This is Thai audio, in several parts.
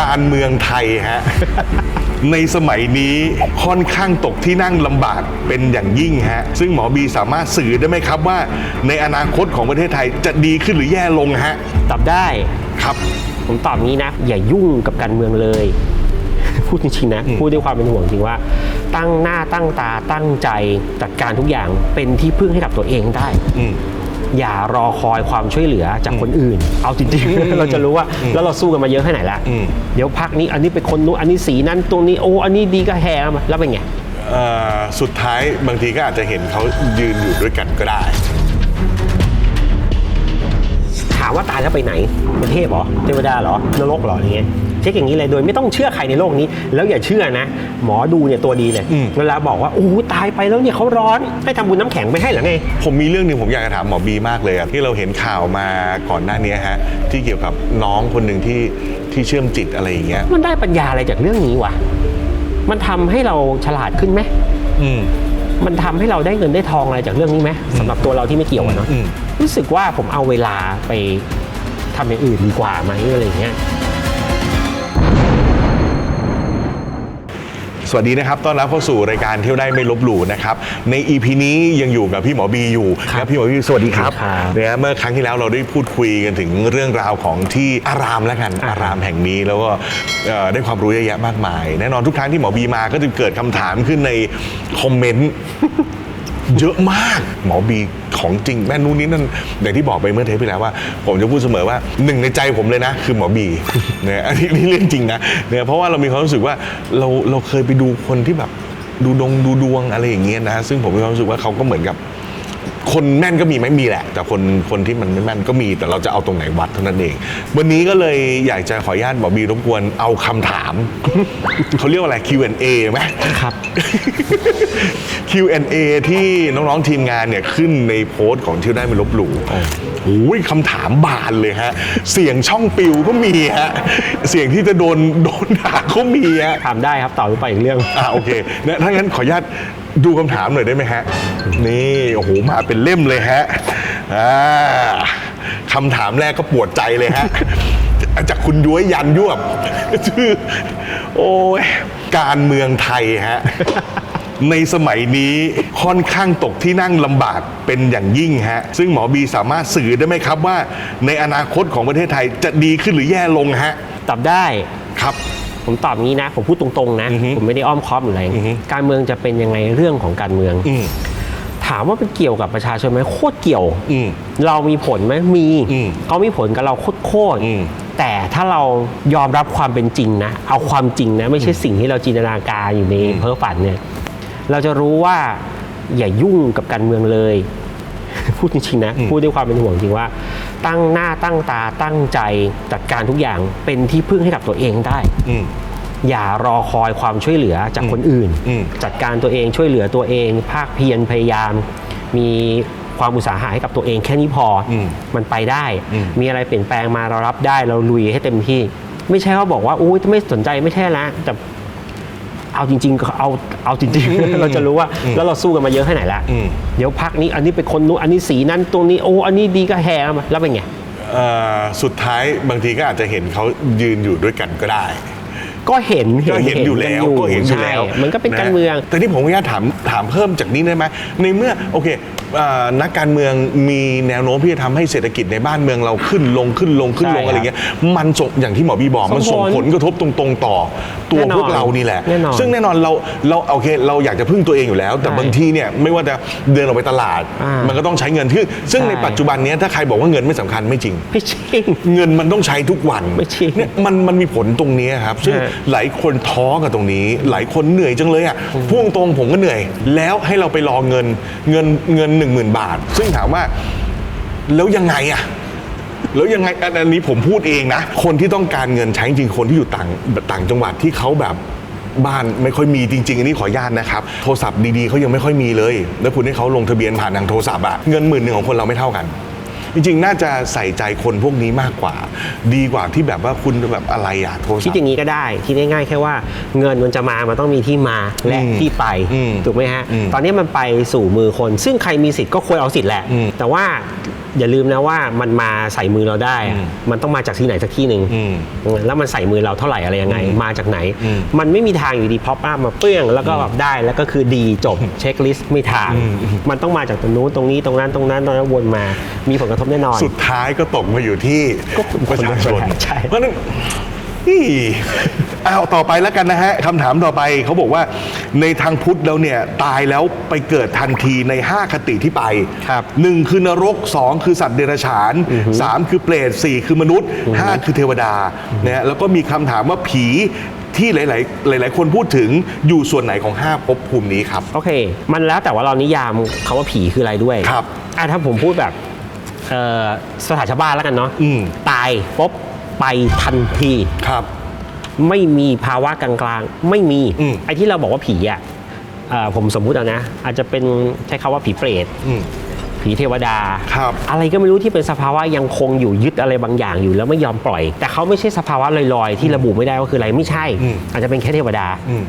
การเมืองไทยฮะ ในสมัยนี้ค่อนข้างตกที่นั่งลำบากเป็นอย่างยิ่งฮะ ซึ่งหมอบีสามารถสื่อได้ไหมครับว่า ในอนาคตของประเทศไทยจะดีขึ้นหรือแย่ลงฮะ ตอบได้ ครับ ผมตอบงี้นะ อย่ายุ่งกับการเมืองเลย พูดจริงๆนะอืมพูดด้วยความเป็นห่วงจริงว่า ตั้งหน้าตั้งตาตั้งใจจัดการทุกอย่างเป็นที่พึ่งให้กับตัวเองได้ อืม อย่ารอคอยความช่วยเหลือจากคนอื่น เอาจริงๆ เราจะรู้ว่าอืมแล้วเราสู้กันมาเยอะแค่ไหนละอืมเดี๋ยวพักนี้อันนี้เป็นคนนู้นอันนี้สีนั้นตรงนี้โอ้อันนี้ดีก็แห่มาแล้วเป็นไงเอ่อสุดท้ายบางทีก็อาจจะเห็นเขายืนอยู่ด้วยกันก็ได้ ถามว่าตายแล้วไปไหนประเทศเหรอเทวดาเหรอนรกเหรออะไรเงี้ย เช็คอย่างนี้เลยโดยไม่ต้องเชื่อใครในโลกนี้ แล้วอย่าเชื่อนะ หมอดูเนี่ยตัวดีเลยอืมเวลาบอกว่าโอ้โหตายไปแล้วเนี่ยเขาร้อนให้ทำบุญน้ำแข็งไปให้เหรอไงผมมีเรื่องหนึ่งผมอยากจะถามหมอบีมากเลยอะที่เราเห็นข่าวมาก่อนหน้านี้ฮะที่เกี่ยวกับน้องคนหนึ่งที่ที่เชื่อมจิตอะไรอย่างเงี้ยมันได้ปัญญาอะไรจากเรื่องนี้วะมันทำให้เราฉลาดขึ้นไหมอืมมันทำให้เราได้เงินได้ทองอะไรจากเรื่องนี้ไหมสำหรับตัวเราที่ไม่เกี่ยวอะเนาะอืมรู้สึกว่าผมเอาเวลาไปทำอย่างอื่นดีกว่าไหมอะไรอย่างเงี้ย สวัสดีนะครับต้อนรับเข้าสู่รายการเที่ยวได้ไม่ลบหลู่นะครับ ใน EP นี้ยังอยู่กับพี่หมอบีอยู่ครับนะพี่หมอบีสวัสดีครับครับเนี่ยเมื่อครั้งที่แล้วเราได้พูดคุยกันถึงเรื่องราวของที่อารามแล้วกันอ่าอารามแห่งนี้แล้วก็เอ่อได้ความรู้เยอะแยะมากมาย แน่นอนทุกครั้งที่หมอบีมาก็จะเกิดคำถามขึ้นในคอมเมนต์ เยอะมากหมอบีของจริงแม่นู้นนี้นั่นอย่างที่บอกไปเมื่อเทปที่แล้วว่า ผมจะพูดเสมอว่าหนึ่งในใจผมเลยนะ คือหมอบีเนี่ยอันนี้เรื่องจริงนะเนี่ยเพราะว่าเรามีความรู้สึกว่าเราเราเคยไปดูคนที่แบบดูดงดูดวงอะไรอย่างเงี้ยนะ ซึ่งผมมีความรู้สึกว่าเขาก็เหมือนกับ คนแม่นก็มีไหมมีแหละ แต่คนคนที่มันไม่แม่นก็มี แต่เราจะเอาตรงไหนวัดเท่านั้นเอง วันนี้ก็เลยอยากจะขออนุญาตหมอบีรบกวนเอาคำถาม เขาเรียกว่าอะไร Q&A ไหม ครับ Q&A ที่น้องๆทีมงานเนี่ยขึ้นในโพสต์ของเที่ยวได้ไม่ลบหลู่โอ้ยคำถามบานเลยฮะ เสียงช่องปิวก็มีฮะ เสียงที่จะโดนโดนด่าก็มีฮะ ถามได้ครับต่อไปอีกเรื่อง อ่าโอเคนะถ้างั้นขออนุญาต ดูคำถามหน่อยได้ไหมฮะ นี่โอ้โหมาเป็นเล่มเลยฮะอ่าคำถามแรกก็ปวดใจเลยฮะ จากคุณย้วยยันยวบชื่อโอ้ยการเมืองไทยฮะ ในสมัยนี้ค่อนข้างตกที่นั่งลำบากเป็นอย่างยิ่งฮะ ซึ่งหมอบีสามารถสื่อได้ไหมครับว่า ในอนาคตของประเทศไทยจะดีขึ้นหรือแย่ลงฮะ ตอบได้ครับ ผมตอบงี้นะ ผมพูดตรงๆนะอือฮึผมไม่ได้อ้อมค้อมหรืออะไรอือฮึการเมืองจะเป็นยังไงเรื่องของการเมืองอืมถามว่าเป็นเกี่ยวกับประชาชนไหมโคตรเกี่ยวอืมเรามีผลไหมมีอืมเขามีผลกับเราโคตรอืมๆแต่ถ้าเรายอมรับความเป็นจริงนะ เอาความจริงนะ ไม่ใช่สิ่งที่เราจินตนาการอยู่ในอืมเพ้อฝันเนี่ย เราจะรู้ว่าอย่ายุ่งกับการเมืองเลย พูดจริงๆนะ พูดด้วยความเป็นห่วงจริงว่า ตั้งหน้าตั้งตาตั้งใจจัดการทุกอย่างเป็นที่พึ่งให้กับตัวเองได้ อืม อย่ารอคอยความช่วยเหลือจากคนอื่น อืม จัดการตัวเองช่วยเหลือตัวเอง ภาคเพียรพยายาม มีความอุตสาหะให้กับตัวเองแค่นี้พออมมันไปได้ อืม มีอะไรเปลี่ยนแปลงมาเรารับได้เราลุยให้เต็มที่ ไม่ใช่เขาบอกว่าอุ้ยไม่สนใจไม่ใช่ละแต่ เอาจริงๆก็เอาเอาจริงๆ เราจะรู้ว่าแล้วเราสู้กันมาเยอะแค่ไหนละอืมเดี๋ยวพักนี้อันนี้เป็นคนนู้นอันนี้สีนั้นตรงนี้โอ้อันนี้ดีก็แห่มาแล้วเป็นไงเอ่อสุดท้ายบางทีก็อาจจะเห็นเขายืนอยู่ด้วยกันก็ได้ ก็เห็นก็เห็นอยู่แล้วก็เห็นอยู่แล้วใช่มันก็เป็นนะการเมือง แต่ที่ผมอยากถามถามเพิ่มจากนี้ได้ไหมในเมื่อโอเคเอ่อ นักการเมืองมีแนวโน้มที่จะทำให้เศรษฐกิจในบ้านเมืองเราขึ้นลงขึ้นลงขึ้นลงใช่อะไรเงี้ยมันส่งอย่างที่หมอบีบอก มันส่ส่งงผผลลกระทบตรงๆต่อตัวแน่นอนพวกเรานี่แหละ แน่นอนซึ่งแน่นอนเราเราโอเคเราอยากจะพึ่งตัวเองอยู่แล้ว แต่ใช่บางทีเนี่ยไม่ว่าจะเดินออกไปตลาด อ่ามัมันก็ต้องใช้เงินที่ซึ่งใช่ ในปัจจุบันเนี้ยถ้าใครบอกว่าเงินไม่สำคัญไม่จริง ไม่จริง เงินมันต้องใช้ทุกวันไม่จริงเนี่ยมันมันมีผลตรงนี้ครับ ซึ่งฮะหลายคนท้อกับตรงนี้ หลายคนเหนื่อยจังเลยอะพ่วงตรงผมก็เหนื่อย แล้วให้เราไปรอเงิน เงินเงินหนึ่งหมื่นบาท ซึ่งถามว่าแล้วยังไงอะแล้วยังไงอันนี้ผมพูดเองนะ คนที่ต้องการเงินใช้จริงคนที่อยู่ต่างต่างจังหวัดที่เขาแบบบ้านไม่ค่อยมีจริง ๆ อันนี้ขออนุญาตนะครับ โทรศัพท์ดีๆเขายังไม่ค่อยมีเลย แล้วคุณให้เขาลงทะเบียนผ่านทางโทรศัพท์อะเงินหมื่นหนึ่งของคนเราไม่เท่ากัน จริงๆ น่าจะใส่ใจคนพวกนี้มากกว่า ดีกว่าที่แบบว่าคุณแบบอะไรอะโทรศัคิดพท์ อย่างนี้ก็ได้คิดง่ายๆแค่ว่าเงินมันจะมามันต้องมีที่มาและอืมที่ไปอืมถูกไหมฮะอืมตอนนี้มันไปสู่มือคน ซึ่งใครมีสิทธิ์ก็ควรเอาสิทธิ์แหละ อืมแต่ว่า อย่าลืมนะว่ามันมาใส่มือเราได้อะอืมมันต้องมาจากที่ไหนสักที่หนึ่งอืมแล้วมันใส่มือเราเท่าไหร่อะไรยังไงอืมมาจากไหนอืมมันไม่มีทางอยู่ดีพอปอัพมาเปรี้ยงแล้วก็แบบได้แล้วก็คือดีจบเช็คลิสต์ไม่ทางอืมมันต้องมาจากตรงนู้นตรงนี้ตรงนั้นตรงนั้นตรงนั้นวนมามีผลกระทบแน่นอน สุดท้ายก็ตกมาอยู่ที่ก็คนประชาชนใช่เพราะฉะนั้น นี่เอาต่อไปแล้วกันนะฮะคำถามต่อไปเขาบอกว่าในทางพุทธแล้วเนี่ย ตายแล้วไปเกิดทันทีใน 5 คติที่ไปครับหนึ่งคือนรกสองคือสัตว์เดรัจฉานสามคือเปรตสี่คือมนุษย์ห้าคือเทวดานะฮะแล้วก็มีคำถามว่าผีที่หลาย ๆ หลาย ๆ คนพูดถึงอยู่ส่วนไหนของห้าภพภูมินี้ครับ โอเค มันแล้วแต่ว่าเรานิยามคาว่าผีคืออะไรด้วยครับอะถ้าผมพูดแบบเอ่อสถานชาวบ้านแล้วกันเนาะอืม ตายปุ๊บ ไปทันทีครับ ไม่มีภาวะกลางๆ ไม่มีอืม ไอ้ที่เราบอกว่าผีอะเอ่อผมสมมุติเอานะ อาจจะเป็นใช้คาว่าผีเปรต อืม ผีเทวดา ครับ อะไรก็ไม่รู้ที่เป็นสภาวะยังคงอยู่ยึดอะไรบางอย่างอยู่แล้วไม่ยอมปล่อย แต่เขาไม่ใช่สภาวะลอยๆ ที่ระบุไม่ได้ว่าคืออะไรไม่ใช่ อืมอาจจะเป็นแค่เทวดา อืม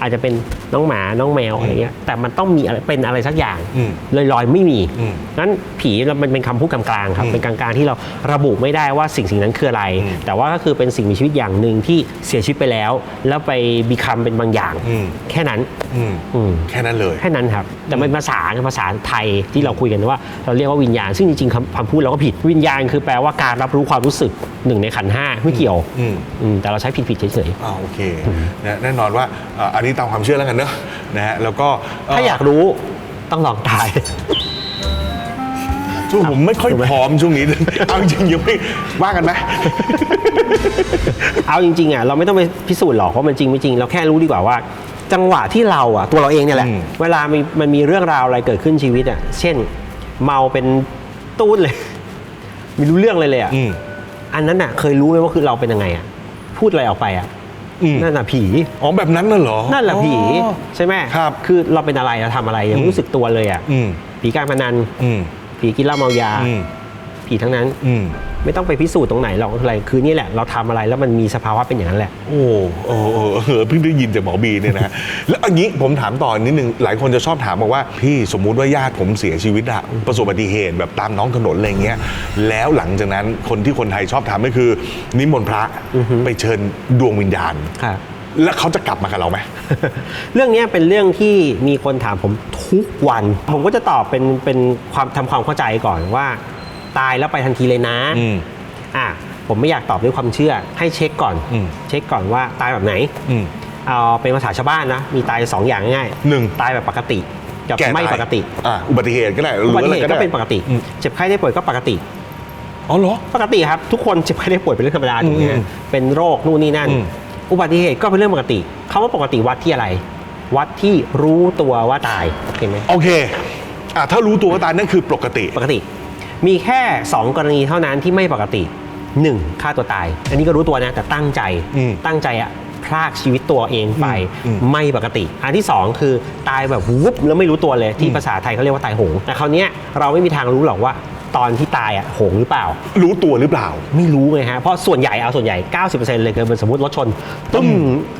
อาจจะเป็นน้องหมาน้องแมวอะไรเงี้ยแต่มันต้องมีอะไรเป็นอะไรสักอย่างอืมลอยๆไม่มีอืมนั้นผีมันเป็นคำพูดกลางๆครับอืมเป็นกลางๆที่เราระบุไม่ได้ว่าสิ่งสิ่งนั้นคืออะไรอืมแต่ว่าก็คือเป็นสิ่งมีชีวิตอย่างหนึ่งที่เสียชีวิตไปแล้ว แล้วไปบีคัมเป็นบางอย่างอืมแค่นั้นอืมอืมแค่นั้นเลยแค่นั้นครับแต่เป็นภาษาภาษาไทยที่เราคุยกันว่า เราเรียกว่าวิญญาณ ซึ่งจริงๆคำคำพูดเราก็ผิดวิญญาณคือแปลว่าการรับรู้ความรู้สึกหนึ่งในขันธ์ห้าไม่เกี่ยวอืมอืมแต่เราใช้ผิดๆเฉยอ่าโอเคนะแน่นอนว่าอ่าอันนี้ตามความเชื่อแล้วกันเนอะนะฮะแล้วก็ๆถ้าอยากรู้ต้องลองตาย ช่วงผมไม่ค่อยพร้อมช่วงนี้ เอาจริงๆยังไม่ว่ากันไหม เอาจริงๆอะเราไม่ต้องไปพิสูจน์หรอกว่ามันจริงไม่จริง เราแค่รู้ดีกว่าว่า จังหวะที่เราอะตัวเราเองเนี่ยแหละอืม เวลามีมันมีเรื่องราวอะไรเกิดขึ้นชีวิตอะเช่น เมาเป็นตูดเลย ไม่รู้เรื่องเลยเลยอะ อืม อันนั้นอะเคยรู้ไหมว่าคือเราเป็นยังไงอะพูดอะไรออกไปอะ อืม นั่นน่ะผี อ๋อแบบนั้นน่ะเหรอนั่นแหละผีอ๋อ ใช่ไหมครับ คือเราเป็นอะไรเราทำอะไรยังอืไม่มรู้สึกตัวเลยอะอืม ผีการพนัน อืม ผีกินเหล้าเมายา อืม ผีทั้งนั้น อืมไม่ต้องไปพิสูจน์ตรงไหนหรอกอะไร คือนี่แหละเราทำอะไรแล้วมันมีสภาวะเป็นอย่างนั้นแหละ โอ้โอ้โอ้เออเพิ่งได้ยินจากหมอบีเนี่ยนะ แล้วอันนี้ผมถามต่อนิดนึงหลายคนจะชอบถามบอกว่า พี่สมมุติว่าญาติผมเสียชีวิตอะประสบอุบัติเหตุแบบตามน้องถนนอะไรเงี้ย แล้วหลังจากนั้นคนที่คนไทยชอบทำก็คือ นิมนต์พระไปเชิญดวงวิญญาณ ครับ แล้วเขาจะกลับมากับเราไหม เรื่องเนี้ยเป็นเรื่องที่มีคนถามผมทุกวัน ผมก็จะตอบเป็นเป็นความทำความเข้าใจก่อนว่า ตายแล้วไปทันทีเลยนะอืม อะผมไม่อยากตอบด้วยความเชื่อ ให้เช็คก่อน อืม เช็คก่อนว่าตายแบบไหน อืม เอาเป็นภาษาชาวบ้านนะ มีตายสองอย่างง่ายๆหนึ่ง ตายแบบปกติกับแก่ไม่ตายปกติอ่าอุบัติเหตุก็ได้หรือุอบัติอะไรเหตุก็ก็ได้เป็นปกติ อืมเจ็บไข้ได้ป่วยก็ปกติ อ๋อเหรอ ปกติครับทุกคนเจ็บไข้ได้ป่วยเป็นเรื่องธรรมดาถูกไหมอืมฮะเป็นโรคนู่นนี่นั่น อืม อุบัติเหตุก็เป็นเรื่องปกติคำว่าปกติวัดที่อะไร วัดที่รู้ตัวว่าตายเห็นไหมโอเคอะถ้ารู้ตัวว่าตายนั่นคือปกติ ปกติ มีแค่ 2 กรณีเท่านั้นที่ไม่ปกติ 1. ฆ่าตัวตาย อันนี้ก็รู้ตัวนะ แต่ตั้งใจอืมตั้งใจอะพรากชีวิตตัวเองไปอืมไม่ปกติ อันที่ 2 คือตายแบบวุบแล้วไม่รู้ตัวเลยที่อืมภาษาไทยเขาเรียกว่าตายโหง แต่คราวเนี้ยเราไม่มีทางรู้หรอกว่าตอนที่ตายอะโหงหรือเปล่า รู้ตัวหรือเปล่า ไม่รู้ไงฮะ เพราะส่วนใหญ่เอาส่วนใหญ่ 90%เลยคือเป็นสมมติรถชนตึ้ม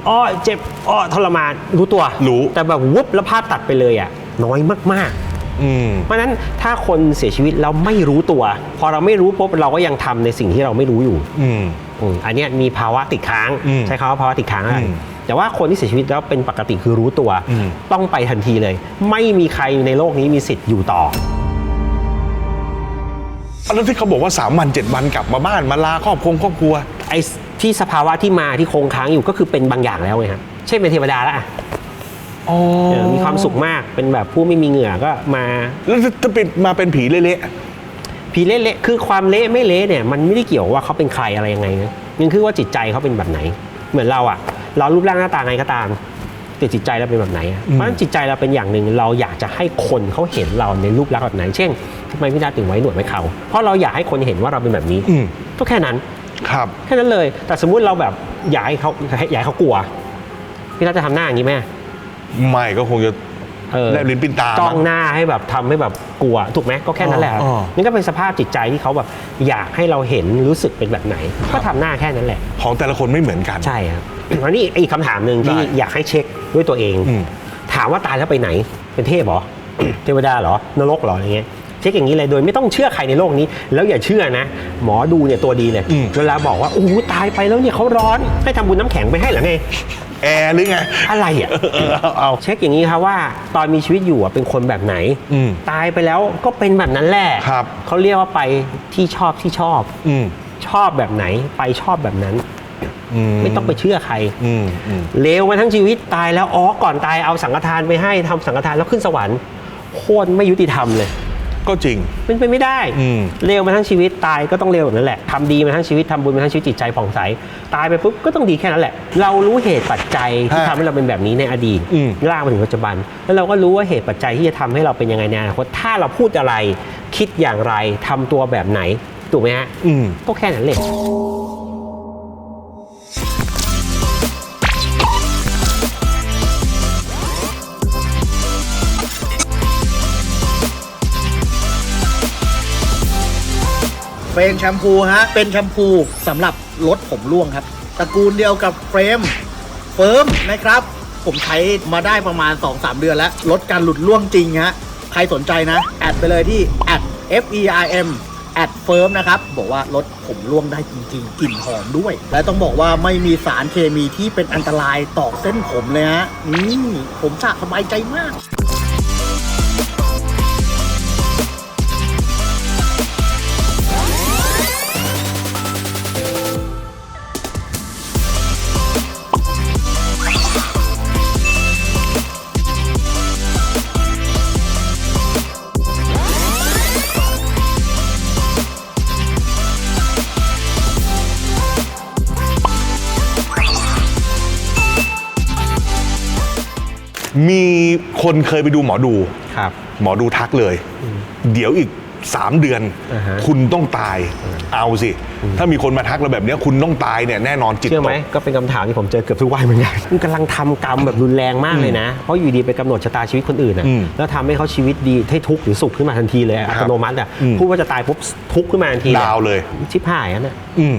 อ้อเจ็บอ้อทรมานรู้ตัวรู้แต่แบบวุบแล้วภาพตัดไปเลยอะน้อยมากๆ อืม เพราะฉะนั้นถ้าคนเสียชีวิตแล้วไม่รู้ตัว พอเราไม่รู้ปุ๊บเราก็ยังทำในสิ่งที่เราไม่รู้อยู่อืม อืมอันเนี้ยมีภาวะติดค้าง อืมใช้คำว่าภาวะติดค้างอะไรอืมแต่ว่าคนที่เสียชีวิตแล้วเป็นปกติคือรู้ตัว อืม ต้องไปทันทีเลย ไม่มีใครในโลกนี้มีสิทธิ์อยู่ต่อแล้วที่เขาบอกว่า3วัน7วันกลับมาบ้านมาลาครอบครัวครอบครัว ไอ้ที่สภาวะที่มาที่คงค้างอยู่ก็คือเป็นบางอย่างแล้วไงครับเช่นเป็นเทวดาแล้วอะ อ๋อเออมีความสุขมากเป็นแบบผู้ไม่มีเหงื่อก็มาแล้วจะเป็นมาเป็นผีเละผีเละๆคือความเละไม่เละเนี่ยมันไม่ได้เกี่ยวว่าเขาเป็นใครอะไรยังไงนะมันคือว่าจิตใจเขาเป็นแบบไหน เหมือนเราอะเรารูปร่างหน้าตาไงก็ตามแต่จิตใจเราเป็นแบบไหนอะเพราะฉะนั้นจิตใจเราเป็นอย่างหนึ่งเราอยากจะให้คนเขาเห็นเราในรูปลักษณ์แบบไหน เช่นทำไมพี่นาถึงไว้หนวดไว้เขาเพราะเราอยากให้คนเห็นว่าเราเป็นแบบนี้ๆอืมก็แค่นั้น ครับ แค่นั้นเลย แต่สมมุติเราแบบอยากให้เขาอยากให้เขากลัว พี่นาจะทำหน้าอย่างนี้ไหม ไม่ก็คงจะเออ แลบลิ้นปิ้นตาจ้องหน้าให้แบบทำให้แบบกลัวถูกไหมก็แค่นั้นแหละอ๋ออ๋อ นี่ก็เป็นสภาพจิตใจที่เขาแบบอยากให้เราเห็นรู้สึกเป็นแบบไหน ก็ทำหน้าแค่นั้นแหละ ของแต่ละคนไม่เหมือนกัน ใช่ครับอันนี้อีกคำถามหนึ่งที่ได้อยากให้เช็คด้วยตัวเอง อืม ถามว่าตายแล้วไปไหน เป็นเทพเหรอ เทวดาเหรอนรกเหรออะไรเงี้ยเช็คอย่างนี้เลยโดยไม่ต้องเชื่อใครในโลกนี้ แล้วอย่าเชื่อนะ หมอดูเนี่ยตัวดีเลยอืม เวลาบอกว่าโอ้โหตายไปแล้วเนี่ยเขาร้อนให้ทำบุญน้ำแข็งไปให้เหรอไง แอร์หรือไง อะไรอะ เออเอาเอาเช็คอย่างนี้ครับว่าตอนมีชีวิตอยู่อะเป็นคนแบบไหน อืมตายไปแล้วก็เป็นแบบนั้นแหละครับ เขาเรียกว่าไปที่ชอบที่ชอบ อืมชอบแบบไหนไปชอบแบบนั้น อืไม่ต้องไปเชื่อใคร อืมอืมเลวมาทั้งชีวิตตายแล้วอ๋อก่อนตายเอาสังฆทานไปให้ทำสังฆทานแล้วขึ้นสวรรค์โคตรไม่ยุติธรรมเลย ก็จริง เป็นไปไม่ได้อืม เลวมาทั้งชีวิตตายก็ต้องเลวแบบนั้นแหละทำดีมาทั้งชีวิตทำบุญมาทั้งชีวิตจิตใจผ่องใสตายไปปุ๊บก็ต้องดีแค่นั้นแหละ เรารู้เหตุปัจจัยที่ฮะทำให้เราเป็นแบบนี้ในอดีตอืมลากมาถึงปัจจุบัน แล้วเราก็รู้ว่าเหตุปัจจัยที่จะทำให้เราเป็นยังไงในอนาคตถ้าเราพูดอะไร คิดอย่างไรทำตัวแบบไหนถูกไหมฮะอืม ก็แค่นั้นเลย เฟรมแชมพูฮะ เป็นแชมพูสำหรับลดผมร่วงครับ ตระกูลเดียวกับเฟรม เฟิร์มนะครับ ผมใช้มาได้ประมาณ 2-3 เดือนแล้ว ลดการหลุดร่วงจริงฮะ ใครสนใจนะ แอดไปเลยที่แอด F E R M แอดเฟิร์มนะครับ บอกว่าลดผมร่วงได้จริง ๆ กลิ่นหอมด้วย และต้องบอกว่าไม่มีสารเคมีที่เป็นอันตรายต่อเส้นผมเลยฮะนี่ผมสะสบายใจมาก มีคนเคยไปดูหมอดู ครับ หมอดูทักเลย เดี๋ยวอีก 3 เดือน อ่าฮะคุณต้องตาย เอาสิ ถ้ามีคนมาทักเราแบบเนี้ยคุณต้องตายเนี่ยแน่นอนจิตเชื่อตไหมก ก็เป็นคำถามที่ผมเจอเกือบทุกวันเหมือนกันคุณกำลังทำกรรมแบบรุนแรงมากเลยนะ เพราะอยู่ดีไปกำหนดชะตาชีวิตคนอื่นนะอืมแล้วทำให้เขาชีวิตดีให้ทุกข์หรือสุขขึ้นมาทันทีเลยอัตโนมัติอะอืม พูดว่าจะตายปุ๊บทุกข์ขึ้นมาทันทีดาวเลย ชิบหายอะนะอืม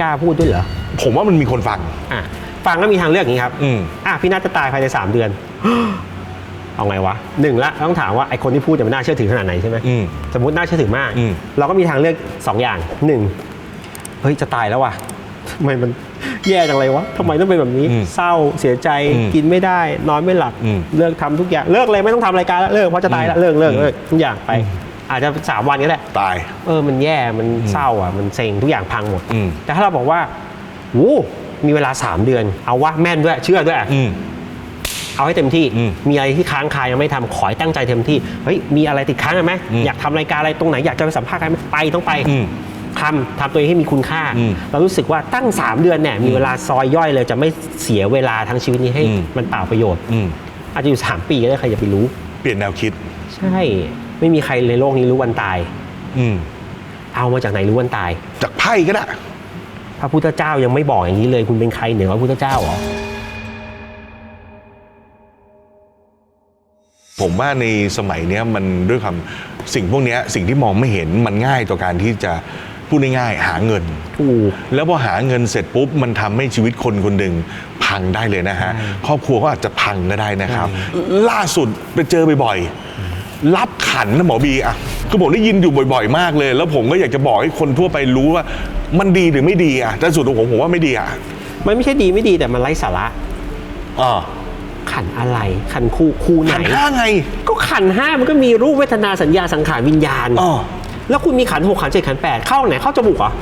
กล้าพูดด้วยเหรอผมว่ามันมีคนฟัง อะฟังแล้วมีทางเลือกอย่างนี้ครับอืม อะพี่น่าจะตายภายในสามเดือน เอาไงวะหนึ่งละต้องถามว่าไอคนที่พูดจะมันน่าเชื่อถือขนาดไหนใช่ไหมอืมสมมติน่าเชื่อถือมาก อืม เราก็มีทางเลือกสองอย่างหนึ่งเฮ้ยจะตายแล้วว่ะทำไมมันแย่จังเลยวะทำไมต้องเป็นแบบนี้ อืมเศร้าเสียใจอืมกินไม่ได้ นอนไม่หลับ อืมเลิกทำทุกอย่างเลิกเลยไม่ต้องทำรายการแล้วเลิกเพราะจะตายแล้วเลิกเลิกอืมเลิกทุกอย่างไป อาจจะสามวันก็ได้ ตาย เออ มันแย่ มันเศร้าอะ มันเซ็งทุกอย่างพังหมด อืมแต่ถ้าเราบอกว่าโอ้มีเวลา 3 เดือน เอาว่าแม่นด้วย เชื่อด้วย อืม เอาให้เต็มที่ อืมมีอะไรที่ค้างคายังไม่ทำขอให้ตั้งใจเต็มที่ เฮ้ย มีอะไรติดค้างไหมอืมอยากทำรายการอะไรตรงไหนอยากจะไปสัมภาษณ์ใครไหมไปต้องไปอืมทำทำตัวเองให้มีคุณค่า อืมเรารู้สึกว่าตั้ง 3 เดือนเนี่ยมีเวลาซอยย่อยเลยจะไม่เสียเวลาทั้งชีวิตนี้ให้อืม มันเปล่าประโยชน์ อืมอาจจะอยู่ 3 ปีก็ได้ใครจะไปรู้ เปลี่ยนแนวคิด ใช่ ไม่มีใครในโลกนี้รู้วันตาย อืมเอามาจากไหนรู้วันตาย จากไพ่ก็ได้ พระพุทธเจ้ายังไม่บอกอย่างนี้เลย คุณเป็นใครเหนือกว่าพระพุทธเจ้าเหรอ ผมว่าในสมัยเนี้ยมันด้วยความสิ่งพวกเนี้ยสิ่งที่มองไม่เห็นมันง่ายต่อการที่จะพูดง่ายๆหาเงินถูกแล้วพอหาเงินเสร็จปุ๊บมันทำให้ชีวิตคนคนหนึ่งพังได้เลยนะฮะ ครอบครัวก็อาจจะพังก็ได้นะครับ ล่าสุดไปเจอบ่อยๆรับขันนะหมอบีอะคือผมได้ยินอยู่บ่อยๆ มากเลย แล้วผมก็อยากจะบอกให้คนทั่วไปรู้ว่ามันดีหรือไม่ดีอะแต่สุดของผมผมว่าไม่ดีอะมันไม่ใช่ดีไม่ดีแต่มันไร้สาระอ่า ขันอะไร ขันคู่คู่ไหนขันห้าไง ก็ขันห้ามันก็มีรูปเวทนาสัญญาสังขารวิญญาณอ๋อแล้วคุณมีขันหกขันเจ็ดขันแปดเข้าไหนเข้าจมูกเหรอ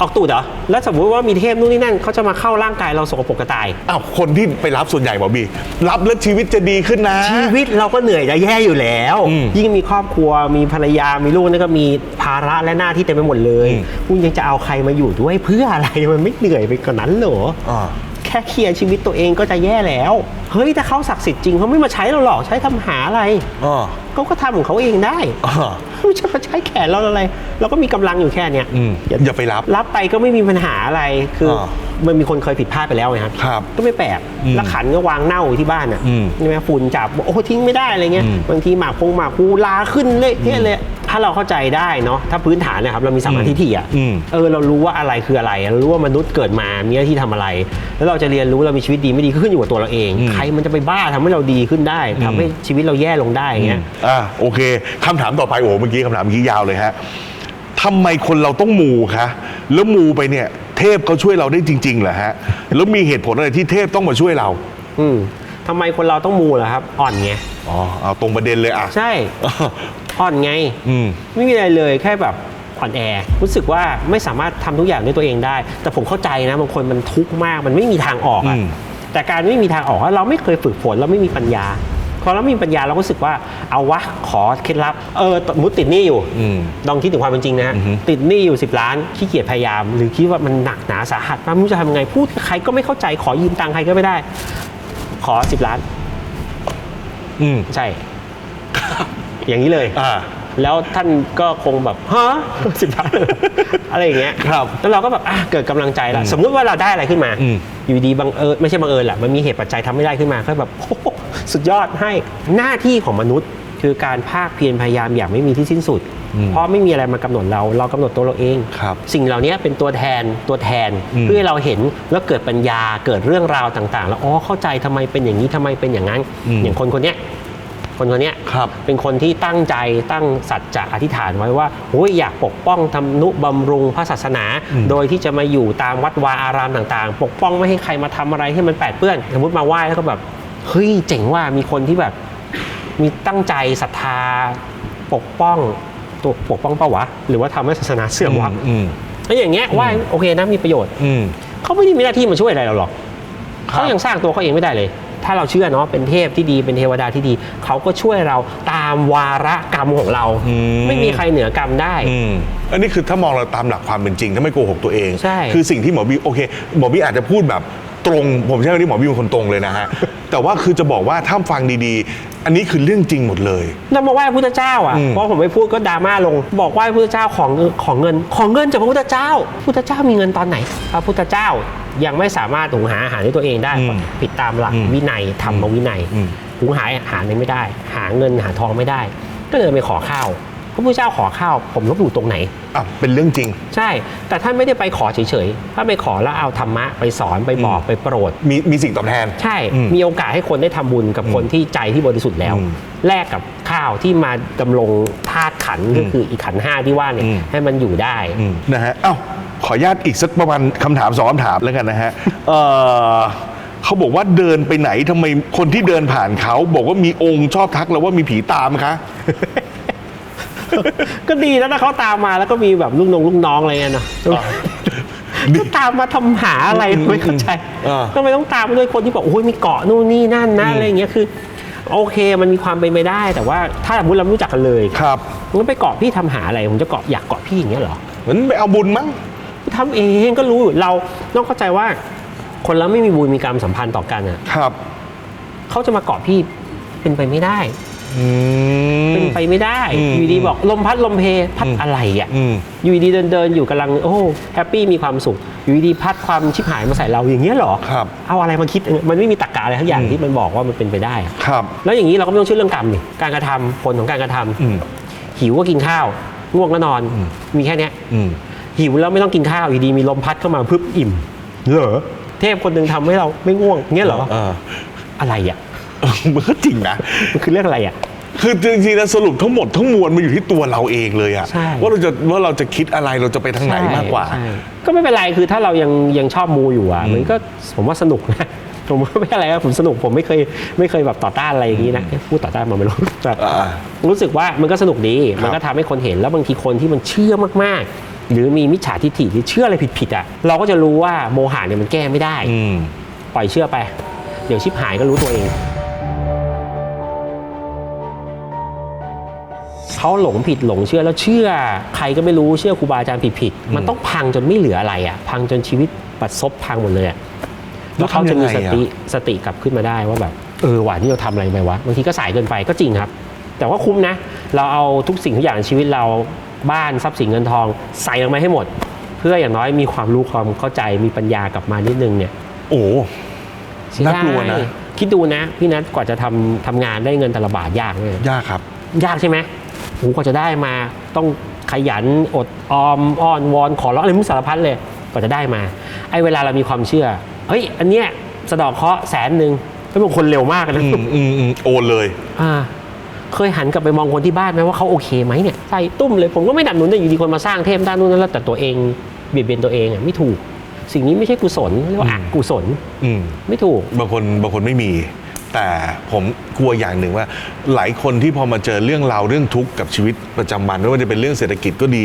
ออกตูดเหรอ แล้วสมมติว่ามีเทพนู่นนี่นั่นเขาจะมาเข้าร่างกายเราสกปรกกระตาย อ้าว คนที่ไปรับส่วนใหญ่หมอบี รับแล้วชีวิตจะดีขึ้นนะ ชีวิตเราก็เหนื่อยจะแย่อยู่แล้วอืมยิ่งมีครอบครัว มีภรรยา มีลูกนั่นก็มีภาระและหน้าที่เต็มไปหมดเลยอืมคุณยังจะเอาใครมาอยู่ด้วยเพื่ออะไร มันไม่เหนื่อยไปกว่านั้นเหรออ่าแค่เคลียร์ชีวิตตัวเองก็จะแย่แล้ว เฮ้ยถ้าเขาศักดิ์สิทธิ์จริงเขาไม่มาใช้เราหรอกใช้ทำหาอะไรอ๋อเขาก็ทำของเขาเองได้อ่าไม่ใช่มาใช้แขนเราอะไร เราก็มีกำลังอยู่แค่เนี้ยอืมอย่าไปรับ รับไปก็ไม่มีปัญหาอะไรคือออ มันมีคนเคยผิดพลาดไปแล้วไงครับครับก็ไม่แปลกอืมแล้วขันก็วางเน่าอยู่ที่บ้านอะอืมใช่ไหมฝุ่นจับบอกโอ้ทิ้งไม่ได้อะไรเงี้ยอืมบางทีหมากพงหมากภูลาขึ้นเละเทะเลยถ้าเราเข้าใจได้เนาะถ้าพื้นฐานนะครับเรามีสัมมาทิฏฐิอะอืม เออเรารู้ว่าอะไรคืออะไรเรารู้ว่ามนุษย์เกิดมามีหน้าที่ทำอะไร แล้วเราจะเรียนรู้เรามีชีวิตดีไม่ดีก็ขึ้นอยู่กับตัวเราเองอืมใครมันจะไปบ้าทำให้เราดีขึ้นได้ทำให้ชีวิตเราแย่ลงได้อย่างเงี้ย อ่าโอเคคำถามต่อไปโอ้โหเมื่อกี้คำถามเมื่อกี้ยาวเลยฮะทำไมคนเราต้องมูคะแล้วมูไปเนี่ย เทพเขาช่วยเราได้จริงๆเหรอฮะแล้วมีเหตุผลอะไรที่เทพต้องมาช่วยเราอืมทำไมคนเราต้องมูล่ะครับ อ่อนไงอ๋อเอาตรงประเด็นเลยอะใช่ อ่อนไงอืมไม่มีอะไรเลยแค่แบบอ่อนแอรู้สึกว่าไม่สามารถทำทุกอย่างด้วยตัวเองได้ แต่ผมเข้าใจนะบางคนมันทุกข์มากมันไม่มีทางออกอะอืมแต่การไม่มีทางออกว่าเราไม่เคยฝึกฝนเราไม่มีปัญญา พอเราไม่มีปัญญาเราก็รู้สึกว่าเอาวะขอเคล็ดลับเออมุดติดหนี้อยู่อืมลองคิดถึงความเป็นจริงนะฮะอือฮึติดหนี้อยู่ 10 ล้านขี้เกียจพยายาม หรือคิดว่ามันหนักหนาสาหัสมากไม่รู้จะทำยังไงพูดกับใครก็ไม่เข้าใจขอยืมตังค์ใครก็ไม่ได้ ขอ 10 ล้าน อืมใช่ อย่างนี้เลยอ่า แล้วท่านก็คงแบบฮะสิบล้านเลยอะไรอย่างเงี้ยครับแล้วเราก็แบบอะเกิดกำลังใจแล้วอืมสมมุติว่าเราได้อะไรขึ้นมาอืมอยู่ดีบังเอิญไม่ใช่บังเอิญแหละมันมีเหตุปัจจัยทำไม่ได้ขึ้นมาก็แบบโอ้โหสุดยอดให้หน้าที่ของมนุษย์ คือการภาคเพียรพยายามอย่างไม่มีที่สิ้นสุดอืมเพราะไม่มีอะไรมากำหนดเราเรากำหนดตัวเราเองครับสิ่งเหล่านี้เป็นตัวแทนตัวแทนอืมเพื่อให้เราเห็นแล้วเกิดปัญญาเกิดเรื่องราวต่าง ๆ แล้วอ๋อเข้าใจทำไมเป็นอย่างนี้ทำไมเป็นอย่างนั้น อย่างคนคนเนี้ย คนคนเนี้ยครับเป็นคนที่ตั้งใจตั้งสัจจะอธิษฐานไว้ว่าโอ้ยอยากปกป้องทำนุบำรุงพระศาสนาอืมโดยที่จะมาอยู่ตามวัดวาอารามต่างๆ ปกป้องไม่ให้ใครมาทำอะไรให้มันแปดเปื้อนสมมติมาไหว้แล้วก็แบบเฮ้ยเจ๋งว่ามีคนที่แบบมีตั้งใจศรัทธาปกป้องตัวปกป้องเปล่าวะหรือว่าทำให้ศาสนาเสื่อมวะอืมแล้วอย่างเงี้ยไหว้โอเคนะมีประโยชน์อืมเขาไม่ได้มีหน้าที่มาช่วยอะไรเราหรอกครับเขายังสร้างตัวเขาเองไม่ได้เลย ถ้าเราเชื่อเนาะเป็นเทพที่ดีเป็นเทวดาที่ดี เขาก็ช่วยเราตามวาระกรรมของเรา อืม ไม่มีใครเหนือกรรมได้ อืมอันนี้คือถ้ามองเราตามหลักความเป็นจริง ถ้าไม่โกหกตัวเอง ใช่คือสิ่งที่หมอบีโอเค หมอบีอาจจะพูดแบบตรง ผมใช่ไหมที่หมอบีเป็นคนตรงเลยนะฮะ แต่ว่าคือจะบอกว่าถ้าฟังดีๆ อันนี้คือเรื่องจริงหมดเลยเรามาไหว้พระพุทธเจ้าอะอืม เพราะผมไม่พูดก็ดราม่าลง บอกไหว้พระพุทธเจ้าของเงินของเงินของเงินจากพระพุทธเจ้าพระพุทธเจ้ามีเงินตอนไหนพระพุทธเจ้ายังไม่สามารถหุงหาอาหารด้วยตัวเองได้อืมผิดตามหลักอืมวินัยธรรมวินัยอืม หุงหาอาหารไม่ได้ หาเงินหาทองไม่ได้ ก็เลยไปขอข้าว พระพุทธเจ้าขอข้าวผมลบหลู่ตรงไหน อะเป็นเรื่องจริง ใช่ แต่ท่านไม่ได้ไปขอเฉยๆถ้าไปขอแล้วเอาธรรมะไปสอนไปบอกอืมไปโปรด มีมีสิ่งตอบแทน ใช่ อืมมีโอกาสให้คนได้ทำบุญกับคนที่ใจที่บริสุทธิ์แล้ว อืมแลกกับข้าวที่มาดำรงธาตุขันธ์ก็คืออีกขันธ์ห้าที่ว่าเนี่ยอืม ให้มันอยู่ได้ อืมนะฮะเอ้าขออนุญาตอีกสักประมาณคำถามสองคำถามแล้วกันนะฮะเออเขาบอกว่าเดินไปไหนทำไมคนที่เดินผ่านเขา บอกว่ามีองค์ชอบทักเราว่ามีผีตามคะ ก็ดีแล้วนะเขาตามมาแล้วก็มีแบบลูกน้องลูกน้องอะไรเงี้ยเนาะอ่าก็ตามมาทำหาอะไรอืมไม่เข้าใจอ่าทำไมต้องตามมาด้วยคนที่บอกโอ้ยมีเกาะนู่นนี่นั่นนะอะไรอย่างเงี้ยคือ โอเคมันมีความเป็นไปได้ แต่ว่าถ้าสมมติเราไม่รู้จักกันเลยครับงั้นไปเกาะพี่ทำหาอะไรผมจะเกาะอยากเกาะพี่อย่างเงี้ยเหรอเหมือนไปเอาบุญมั้งทำเองก็รู้อยู่เราต้องเข้าใจว่า คนเราไม่มีบุญมีกรรมสัมพันธ์ต่อกันอะครับเขาจะมาเกาะพี่เป็นไปไม่ได้ อืม เป็นไปไม่ได้อืมอยู่ดีบอกลมพัดลมเพพัดอืมอะไรอะอืม อยู่ดีเดินเดินอยู่กำลังโอ้แฮปปี้มีความสุขอยู่ดีพัดความชิบหายมาใส่เราอย่างเงี้ยเหรอครับเอาอะไรมาคิดมันไม่มีตรรกะอะไรทั้งอย่างอืมที่มันบอกว่ามันเป็นไปได้อะครับ แล้วอย่างนี้เราก็ไม่ต้องเชื่อเรื่องกรรมนี่การกระทำผลของการกระทำอืม หิวก็กินข้าวง่วงก็นอนอืมมีแค่เนี้ย อืม หิวแล้วไม่ต้องกินข้าวอยู่ดีมีลมพัดเข้ามาพึบอิ่ม เหรอ เทพคนหนึ่งทำให้เราไม่ง่วงเงี้ยเหรอ เออ อะไรอะ มันก็จริงนะ มันคือเรื่องอะไรอะ คือจริงๆแล้วสรุปทั้งหมดทั้งมวลมันอยู่ที่ตัวเราเองเลยอะใช่ ว่าเราจะว่าเราจะคิดอะไรเราจะไปทางไหนมากกว่า ใช่ก็ไม่เป็นไรคือถ้าเรายังยังชอบมูอยู่อะอืมมันก็ผมว่าสนุกนะผมว่าไม่อะไรนะผมสนุกผมไม่เคยไม่เคยแบบต่อต้านอะไรอย่างนี้นะเอ๊ะพูดต่อต้านมาไม่รู้แต่อ่ารู้สึกว่ามันก็สนุกดีครับมันก็ทำให้คนเห็นแล้วบางทีคนที่มันเชื่อมากๆ หรือมีมิจฉาทิฏฐิที่เชื่ออะไรผิดๆอะเราก็จะรู้ว่าโมหะเนี่ยมันแก้ไม่ได้ อืม ปล่อยเชื่อไป เดี๋ยวชิบหายก็รู้ตัวเอง เขาหลงผิดหลงเชื่อแล้วเชื่อ ใครก็ไม่รู้เชื่อครูบาอาจารย์ผิดผิดๆมันต้องพังจนไม่เหลืออะไรอะพังจนชีวิตปัดซบพังหมดเลยอะแล้แล้ววเขาจะมีทำยังไงสอะติสติกลับขึ้นมาได้ว่าแบบเออว่ะนี่เราทำอะไรไปวะบางทีก็สายเกินไปก็จริงครับ แต่ว่าคุ้มนะ เราเอาทุกสิ่งทุกอย่างในชีวิตเราบ้านทรัพย์สินเงินทองใส่ลงมาให้หมด เพื่ออย่างน้อยมีความรู้ความเข้าใจมีปัญญากลับมานิดนึงเนี่ย โอ้เสียน่าดายกลัวนะคิดดูนะ พี่นัทกว่าจะทำทำงานได้เงินแต่ละบาทยากเลยยากครับ ยากใช่ไหม โอ้โหกว่าจะได้มาต้องขยันอดออมอ้อนวอนขอร้องอะไรมุสารพัดเลยกว่าจะได้มาไอ้เวลาเรามีความเชื่อเฮ้ยอันเนี้ยสะเดอกเคราะห์แสนหนึ่งเป็นคนเร็วมากนะอืมอืมอืมโอนเลยอ่าเคยหันกลับไปมองคนที่บ้านไหมว่าเขาโอเคไหมเนี่ยใส่ตุ้มเลยผมก็ไม่ดันหนุนแต่อยู่ดีคนมาสร้างเทพด้านนู้นนั่นแล้วแต่ตัวเองเบียดเบียนตัวเองอะไม่ถูก สิ่งนี้ไม่ใช่กุศลเรียกว่าอกุศล อืมไม่ถูก บางคนบางคนไม่มี แต่ผมกลัวอย่างหนึ่งว่า หลายคนที่พอมาเจอเรื่องราวเรื่องทุกข์กับชีวิตประจำวันไม่ว่าจะเป็นเรื่องเศรษฐกิจก็ดี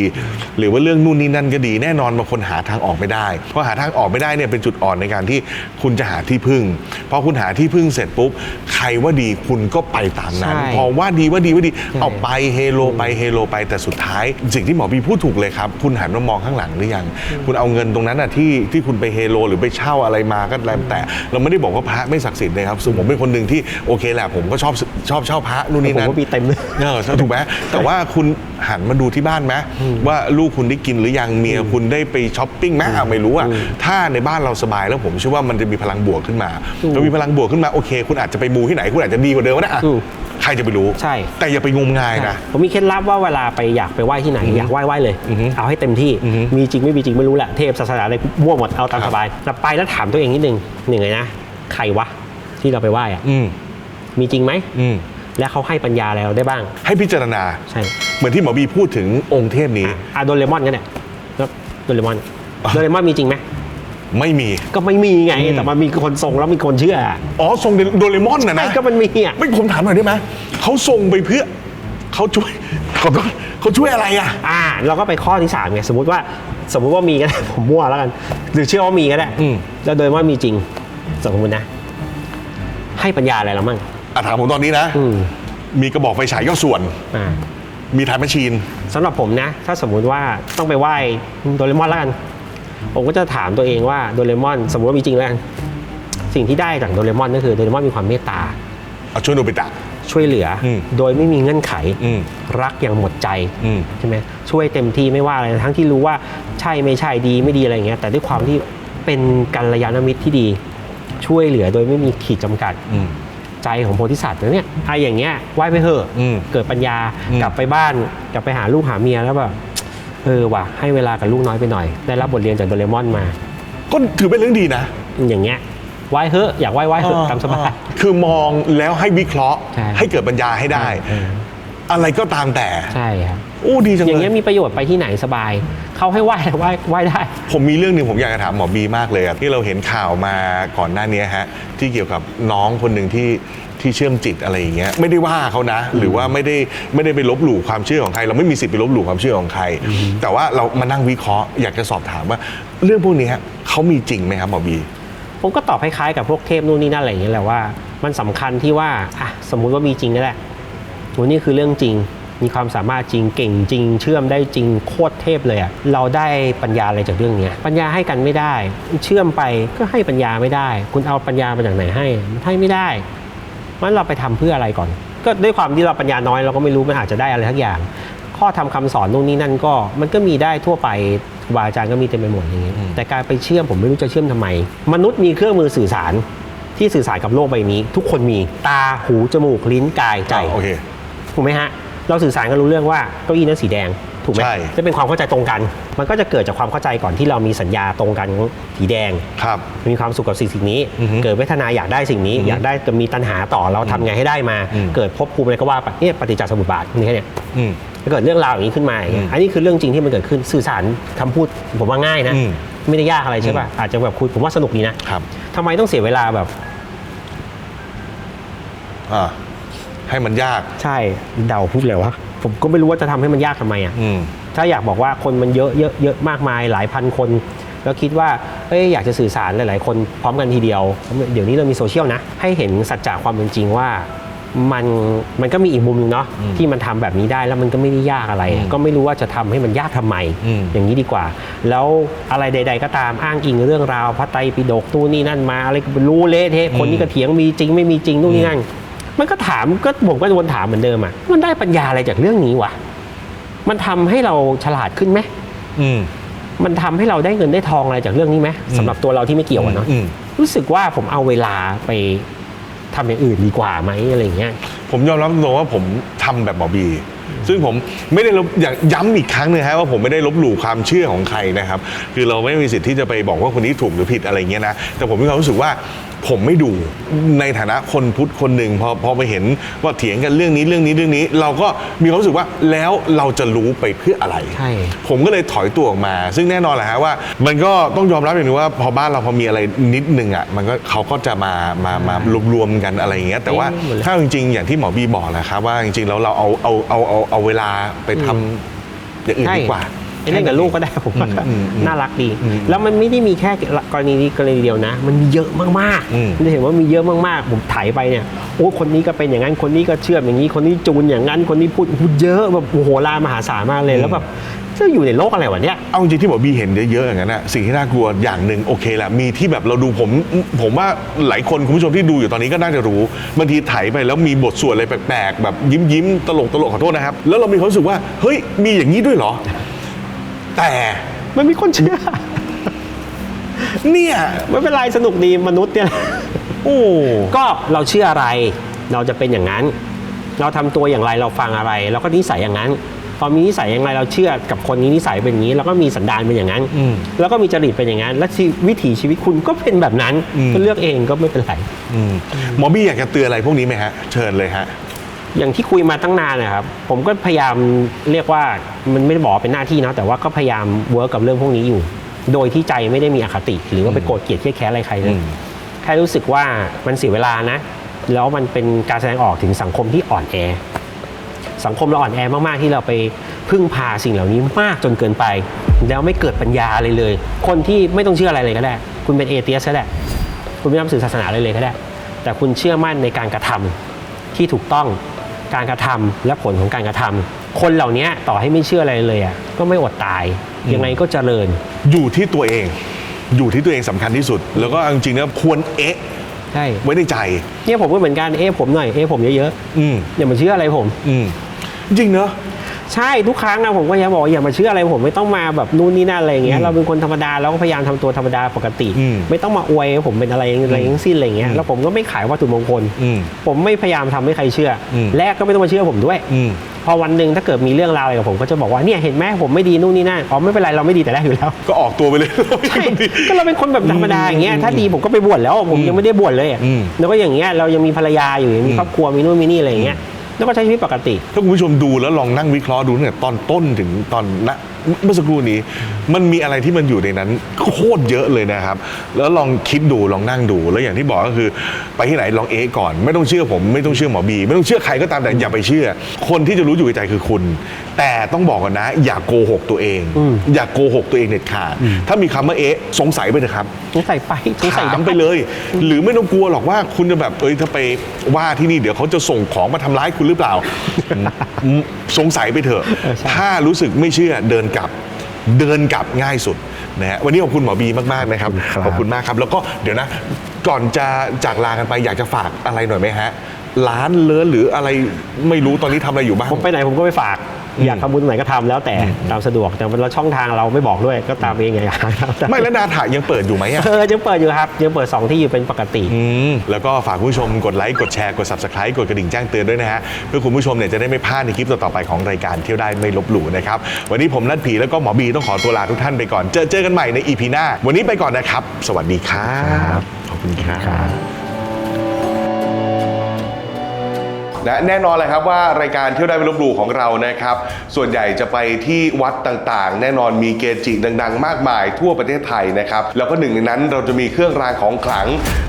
หรือว่าเรื่องนู่นนี่นั่นก็ดี แน่นอนบางคนหาทางออกไม่ได้เพราะหาทางออกไม่ได้เนี่ยเป็นจุดอ่อนในการที่คุณจะหาที่พึ่งพอคุณหาที่พึ่งเสร็จปุ๊บใครว่าดีคุณก็ไปตามนั้นใช่พอว่าดีว่าดีว่าดีใช่เอาไปเฮโลไปเฮโลไปแต่สุดท้าย สิ่งที่หมอบีพูดถูกเลยครับคุณหันมามองข้างหลังหรือยัง คุณเอาเงินตรงนั้นน่ะที่ที่คุณไปเฮโลหรือไปเช่าอะไรมาก็แล้วแต่ เราไม่ได้บอกว่าพระไม่ศักดิ์สิทธิ์นะครับซึ่งผมเป็นคนหนึ่งที่โอเคแหละผมก็ชอบชอบเช่าพระนู่นนี่ผมนั่นว่ามีเต็มเลยเออใช่ถูกไหมแต่ว่าคุณหันมาดูที่บ้านไหมว่าลูกคุณได้กินหรือยังเมียคุณได้ไปช้อปปิ้งไหมอะไม่รู้อะถ้าในบ้านเราสบายแล้วผมเชื่อว่ามันจะมีพลังบวกขึ้นมาถูกเรามีพลังบวกขึ้นมาโอเค คุณอาจจะไปมูที่ไหนคุณอาจจะดีกว่าเดิมก็ได้อะถูกใครจะไปรู้ใช่แต่อย่าไปงมงายนะผมมีเคล็ดลับว่าเวลาไปอยากไปไหว้ที่ไหนอยากไหว้ไหว้เลยอือฮึเอาให้เต็มที่อือฮึมีจริงไม่มีจริงไม่รู้แหละเทพศาสนาอะไรมั่วหมดเอาตามครัสบบายแต่ไปแล้วถามตัวเองนิดนึงหนึ่งเลยนะใครวะ ที่เราไปไหว้อะอืมมีจริงไหม อืมและเขาให้ปัญญาอะไรเราได้บ้าง ให้พิจารณา ใช่เหมือนที่หมอบีพูดถึงองค์เทพนี้ อะโดเรมอนกันเนี่ยแล้วโดเรมอนโดเรมอนมีจริงไหม ไม่มี ก็ไม่มีไงอืมแต่มันมีคนทรงแล้วมีคนเชื่ออ๋อทรงโดเรมอนนะไม่นะก็มันมีอะ ไม่ผมถามหน่อยได้ไหมเขาทรงไปเพื่อเขาช่วยขอโทษเขาช่วยอะไรอะ อ่าเราก็ไปข้อที่สามไงสมมติว่าสมมติว่ามีก็ได้ ผมมั่วแล้วกัน หรือเชื่อว่ามีก็ได้อืม แล้วโดยว่ามีจริงสมมตินะ ให้ปัญญาอะไรเรามั่งอะถามผมตอนนี้นะ อืมมีกระบอกไฟฉายย่อส่วน อ่ามีทายแมชชีน สำหรับผมนะ ถ้าสมมุติว่าต้องไปไหว้โดเรมอนแล้วกัน ผมก็จะถามตัวเองว่าโดเรมอน สมมติว่ามีจริงแล้วกันสิ่งที่ได้จากโดเรมอนก็คือโดเรมอนมีความเมตตา เอาช่วยโนบิตะ ช่วยเหลืออม โดยไม่มีเงื่อนไข อืม รักอย่างหมดใจอืม ใช่ไหมช่วยเต็มที่ไม่ว่าอะไรทั้งที่รู้ว่าใช่ไม่ใช่ดีไม่ดีอะไรอย่างเงี้ยแต่ด้วยความที่เป็นกัลยาณมิตรที่ดี ช่วยเหลือโดยไม่มีขีดจำกัดอืม ใจของโพธิสัตว์นะเนี่ยไอ้อย่างเงี้ยไหว้ไปเถอะอืมเกิดปัญญาอืม กลับไปบ้าน กลับไปหาลูกหาเมียแล้วแบบเออว่ะให้เวลากับลูกน้อยไปหน่อย ได้รับบทเรียนจากโดเรมอนมา ก็ถือเป็นเรื่องดีนะอย่างเงี้ยไหว้เถอะอยากไหว้ไหว้เถอะตามสบาย คือมองแล้วให้วิเคราะห์ใช่ให้เกิดปัญญาให้ได้เออ อะไรก็ตามแต่ ใช่ครับโอ้ดีจังอย่างเลเงี้ยยมีประโยชน์ไปที่ไหนสบาย เขาให้ไหว้ไหว้ไหว้ได้ ผมมีเรื่องหนึ่งผมอยากจะถามหมอบีมากเลยอะที่เราเห็นข่าวมาก่อนหน้านี้ฮะที่เกี่ยวกับน้องคนหนึ่งที่ที่เชื่อมจิตอะไรอย่างเงี้ยไม่ได้ว่าเขานะ หรือว่าไม่ได้ไม่ได้ไปลบหลู่ความเชื่อของใคร เราไม่มีสิทธิ์ไปลบหลู่ความเชื่อของใคร แต่ว่าเรามานั่งวิเคราะห์อยากจะสอบถามว่า เรื่องพวกนี้เขามีจริงไหมครับหมอบี ผมก็ตอบคล้ายๆกับพวกเทพนู่นนี่นั่นอะไรอย่างเงี้ยแหละว่า มันสำคัญที่ว่าอะสมมุติว่ามีจริงก็ได้โหนี่คือเรื่องจริง มีความสามารถจริงเก่งจริง เชื่อมได้จริงโคตรเทพเลยอะเราได้ปัญญาอะไรจากเรื่องเนี้ยปัญญาให้กันไม่ได้ เชื่อมไปก็ให้ปัญญาไม่ได้ คุณเอาปัญญามาจากไหนให้มันให้ไม่ได้มันเราไปทำเพื่ออะไรก่อน ก็ด้วยความที่เราปัญญาน้อยเราก็ไม่รู้มันอาจจะได้อะไรทักอย่าง ข้อทำคำสอนนู่นนี่นั่นก็มันก็มีได้ทั่วไปครูบาอาจารย์ก็มีเต็มไปหมดอย่างเงี้ยแต่การไปเชื่อมผมไม่รู้จะเชื่อมทำไม มนุษย์มีเครื่องมือสื่อสารที่สื่อสารกับโลกใบนี้ ทุกคนมีตาหูจมูกลิ้นกายใจโอเค ถูกไหมฮะเราสื่อสารกันรู้เรื่องว่าเก้าอี้นั้นสีแดงถูกไหมใช่ จะเป็นความเข้าใจตรงกัน มันก็จะเกิดจากความเข้าใจก่อนที่เรามีสัญญาตรงกันสีแดง ครับ มีความสุขกับสิ่งสิ่งนี้ อือฮึเกิดเวทนาอยากได้สิ่งนี้ อยากได้จะมีตัณหาต่อเราทำไงให้ได้มา อืม เกิดภพภูมิอะไรก็ว่าไปเนี่ยปฏิจจสมุปบาทนี่แค่เนี่ย อืม เกิดเรื่องราวอย่างนี้ขึ้นมาอย่างเงี้ยอืมอันนี้คือเรื่องจริงที่มันเกิดขึ้นสื่อสารคำพูดผมว่าง่ายนะ อืม ไม่ได้ยากอะไรใช่ป่ะ อาจจะแบบคุยผมว่าสนุกดีนะครับทำไมต้องเสียเวลาแบบ อ่า ให้มันยาก ใช่เดาพูดเลยวะผมก็ไม่รู้ว่าจะทำให้มันยากทำไมอะอืมถ้าอยากบอกว่าคนมันเยอะเยอะเยอะมากมายหลายพันคน แล้วคิดว่าเอ้ยอยากจะสื่อสารหลาย ๆ คนพร้อมกันทีเดียว เดี๋ยวนี้เรามีโซเชียลนะ ให้เห็นสัจจะความเป็นจริงว่ามันมันก็มีอีกมุมหนึงเนาะอืมที่มันทำแบบนี้ได้แล้วมันก็ไม่ได้ยากอะไรอืมก็ไม่รู้ว่าจะทำให้มันยากทำไมอืมอย่างนี้ดีกว่า แล้วอะไรใด ๆ ก็ตามอ้างอิงเรื่องราวพระไตรปิฎกนู่นนี่นั่นมาอะไรก็ไม่รู้เละเทะคนนี้ก็เถียงมีจริงไม่มีจริงนู่นนี่นั่น มันก็ถามก็ผมก็วนถามเหมือนเดิมอะมันได้ปัญญาอะไรจากเรื่องนี้วะมันทำให้เราฉลาดขึ้นไหมอืมมันทำให้เราได้เงินได้ทองอะไรจากเรื่องนี้ไหมอืมสำหรับตัวเราที่ไม่เกี่ยวอะเนาะอืมรู้สึกว่าผมเอาเวลาไปทำอย่างอื่นดีกว่าไหมอะไรอย่างเงี้ย ผมยอมรับตรงๆว่าผมทำแบบหมอบี ซึ่งผมไม่ได้ลบอย่างย้ำอีกครั้งหนึงฮะว่าผมไม่ได้ลบหลู่ความเชื่อของใครนะครับ คือเราไม่มีสิทธิ์ที่จะไปบอกว่าคนนี้ถูกหรือผิดอะไรเงี้ยนะแต่ผมมีความรู้สึกว่า ผมไม่ดูในฐานะคนพุทธคนหนึ่งพอพอไปเห็นว่าเถียงกันเรื่องนี้เรื่องนี้เรื่องนี้ เราก็มีความรู้สึกว่าแล้วเราจะรู้ไปเพื่ออะไร ใช่ ผมก็เลยถอยตัวออกมา ซึ่งแน่นอนแหละฮะว่า มันก็ต้องยอมรับอย่างหนึงว่าพอบ้านเราพอมีอะไรนิดนึงอะมันก็เขาก็จะมามามารวมๆกันอะไรอย่างเงี้ยแต่ว่าเอ๊ะหมดเลยถ้าจริงๆ อย่างที่หมอบีบอกแหละครับว่าจริงๆแล้วเราเอาเอาเอาเอาเอาเวลาไปทำอย่างอื่นดีกว่า ไปเล่นกับลูกก็ได้ผมว่าอืมอืมอืมน่ารักดีอืมแล้วมันไม่ได้มีแค่กรณีนี้กรณีเดียวนะ มันมีเยอะมากอืมๆจะเห็นว่ามีเยอะมากๆ ผมถ่ายไปเนี่ยโอ้คนนี้ก็เป็นอย่างนั้นคนนี้ก็เชื่อมอย่างนี้คนนี้จูนอย่างนั้นคนนี้พูดพูดเยอะแบบโอ้โหลามหาศาลมากเลยแล้วแบบจะอยู่ในโลกอะไรวะเนี่ย เอาจริงๆที่หมอบีเห็นเยอะๆอย่างนั้นนะสิ่งที่น่ากลัวอย่างหนึ่งโอเคแหละมีที่แบบเราดูผมผมว่าหลายคนคุณผู้ชมที่ดูอยู่ตอนนี้ก็น่าจะรู้บางทีไถไปแล้วมีบทสวดอะไรแปลกๆ แบบยิ้มยิ้มๆตลกตลกขอโทษนะครับ แล้วเรามีความรู้สึกว่าเฮ้ยมีอย่างนี้ด้วยเหรอ แต่มันมีคนเชื่อ เนี่ย ไม่เป็นไรสนุกดีมนุษย์เนี่ย โอ้ก็เราเชื่ออะไร เราจะเป็นอย่างนั้น เราทำตัวอย่างไรเราฟังอะไร เราก็นิสัยอย่างนั้นพอมีนิสัยอย่างไรเราเชื่อกับคนนี้นิสัยเป็นอย่างนี้ แล้วก็มีสันดานเป็นอย่างนั้นอืมแล้วก็มีจริตเป็นอย่างนั้น และชีวิถีชีวิตคุณก็เป็นแบบนั้นอืมก็เลือกเองก็ไม่เป็นไร อืมหมอบี้อยากจะเตือนอะไรพวกนี้ไหมฮะ เชิญเลยฮะ อย่างที่คุยมาตั้งนานนะครับ ผมก็พยายามเรียกว่ามันไม่ได้บอกว่าเป็นหน้าที่เนาะแต่ว่าก็พยายามเวิร์กกับเรื่องพวกนี้อยู่ โดยที่ใจไม่ได้มีอคติ หรือว่าไปโกรธเกลียดเครียดแค้นอะไรใครเลยอืมแค่รู้สึกว่ามันเสียเวลานะ แล้วมันเป็นการแสดงออกถึงสังคมที่อ่อนแอ สังคมเราอ่อนแอมากๆที่เราไปพึ่งพาสิ่งเหล่านี้มากจนเกินไป แล้วไม่เกิดปัญญาเลยเลย คนที่ไม่ต้องเชื่ออะไรเลยก็ได้ คุณเป็นเอเตียสก็ได้คุณไม่นับถือศาสนาเลยเลยก็ได้ แต่คุณเชื่อมั่นในการกระทำที่ถูกต้อง การกระทำและผลของการกระทำคนเหล่านี้ต่อให้ไม่เชื่ออะไรเลยอะก็ไม่อดตายยังไงก็เจริญ อยู่ที่ตัวเอง อยู่ที่ตัวเองสำคัญที่สุด แล้วก็เอาจริงๆนะควรเอ๊ะใช่ไว้ในใจเนี่ยผมก็เหมือนกันเอ้ผมหน่อยเอ้ผมเยอะอืมๆอย่ามาเชื่ออะไรผม อืมจริงเนอะ ใช่ทุกครั้งนะผมก็จะบอกอย่ามาเชื่ออะไรผมไม่ต้องมาแบบนู่นนี่นั่นอะไรอย่างเงี้อืยมเราเป็นคนธรรมดาเราก็พยายามทำตัวธรรมดาปกติอืมไม่ต้องมาอวยว่าผมเป็นอะไรอะไรทั้งสิ้นอะไรอย่างเงี้ยอืมแล้วผมก็ไม่ขายวัตถุมงคลอืมผมไม่พยายามทำให้ใครเชื่ออมแรกก็ไม่ต้องมาเชื่อผมด้วยอืมพอวันหนึ่งถ้าเกิดมีเรื่องราวอะไรกับผมก็จะบอกว่าเนี่ยเห็นไหมผมไม่ดีนู่นนี่นั่นอ๋อไม่เป็นไรเราไม่ดีแต่แรกอยู่แล้ว ก็ออกตัวไปเลยใช่ก็เราเป็นคนแบบธรรมดาอย่างเงี้ยถ้าดีผมก็ไปบวชแล้วผมยังไม่ได้บวชเลยอะอืมแล้วก็อย่างเงี้ยเรายังมีภรรยาอยู่ยังมีครอบครัวมีนู่นมีนี่อะไรอย่างเงี้ย แล้วก็ใช้ชีวิตปกติ ถ้าคุณผู้ชมดูแล้วลองนั่งวิเคราะห์ดูตั้งแต่ตอนต้นถึงตอนณ เมื่อสักครู่นี้ มันมีอะไรที่มันอยู่ในนั้นโคตรเยอะเลยนะครับ แล้วลองคิดดูลองนั่งดู แล้วอย่างที่บอกก็คือ ไปที่ไหนลองเอะก่อน ไม่ต้องเชื่อผม ไม่ต้องเชื่อหมอบี ไม่ต้องเชื่อใครก็ตามแต่อย่าไปเชื่อ คนที่จะรู้อยู่ในใจคือคุณ แต่ต้องบอกกันนะ อย่าโกหกตัวเองอืมอย่าโกหกตัวเองเด็ดขาดถ้ามีคำว่าเอ๊ะสงสัยไปเถอะครับ สงสัยไปสงสัยถามด้ไปเลย หรือไม่ต้องกลัวหรอกว่าคุณจะแบบเอ้ยถ้าไปว่าที่นี่เดี๋ยวเขาจะส่งของมาทำร้ายคุณหรือเปล่าอืมสงสัยไปเถอะเออใช่ถ้ารู้สึกไม่เชื่อเดินกลับเดินกลับง่ายสุดนะฮะวันนี้ขอบคุณหมอบีมากๆนะครับครับขอบคุณมากครับ แล้วก็เดี๋ยวนะ ก่อนจะจากลากันไปอยากจะฝากอะไรหน่อยไหมฮะร้านเลิศหรืออะไรไม่รู้ตอนนี้ทำอะไรอยู่บ้างผมไปไหนผมก็ไปฝาก อืมอยากทำบุญไหนก็ทำแล้วแต่ตามสะดวกแต่เราช่องทางเราไม่บอกด้วยก็ตามเองไงครับไม่แล้วนาถายังเปิดอยู่ไหมอะเออยังเปิดอยู่ครับยังเปิดสองที่อยู่เป็นปกติอืมแล้วก็ฝากคุณผู้ชมกดไลค์กดแชร์กด subscribe กดกระดิ่งแจ้งเตือนด้วยนะฮะเพื่อคุณผู้ชมเนี่ยจะได้ไม่พลาดในคลิปต่อๆไปของรายการเที่ยวได้ไม่ลบหลู่นะครับวันนี้ผมนัดผีแล้วก็หมอบีต้องขอตัวลาทุกท่านไปก่อน เจอเจอกันใหม่ใน EP หน้า วันนี้ไปก่อนนะครับ สวัสดีครับขอบคุณครับ นะแน่นอนเลยครับว่ารายการเที่ยวได้ไม่ลบหลู่ของเรานะครับ ส่วนใหญ่จะไปที่วัดต่างๆ แน่นอนมีเกจิดัง ๆ มากมายทั่วประเทศไทยนะครับ แล้วก็หนึ่งในนั้นเราจะมีเครื่องรางของขลัง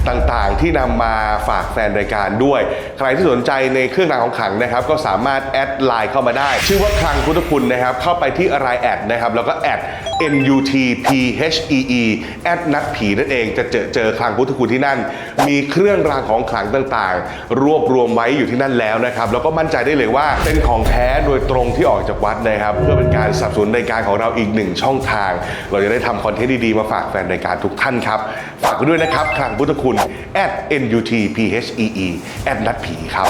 ต่างๆ ที่นำมาฝากแฟนรายการด้วย ใครที่สนใจในเครื่องรางของขลังนะครับ ก็สามารถแอดไลน์เข้ามาได้ ชื่อว่าคลังพุทธคุณนะครับ เข้าไปที่รายแอดนะครับแล้วก็แอด NUTPHEE แอดนัดผีนั่นเองจะเจอเจอคลังพุทธคุณที่นั่น มีเครื่องรางของขลังต่างๆ รวบรวมไว้อยู่ที่นั่นแล้วแล้วนะครับแล้วก็มั่นใจได้เลยว่าเป็นของแท้โดยตรงที่ออกจากวัดนะครับ เพื่อเป็นการสนับสนุนรายการของเราอีกหนึ่งช่องทาง เราจะได้ทำคอนเทนต์ดีๆมาฝากแฟนรายการทุกท่านครับฝากด้วยนะครับคลังพุทธคุณ at NUTPHEE แอดนัดผีครับ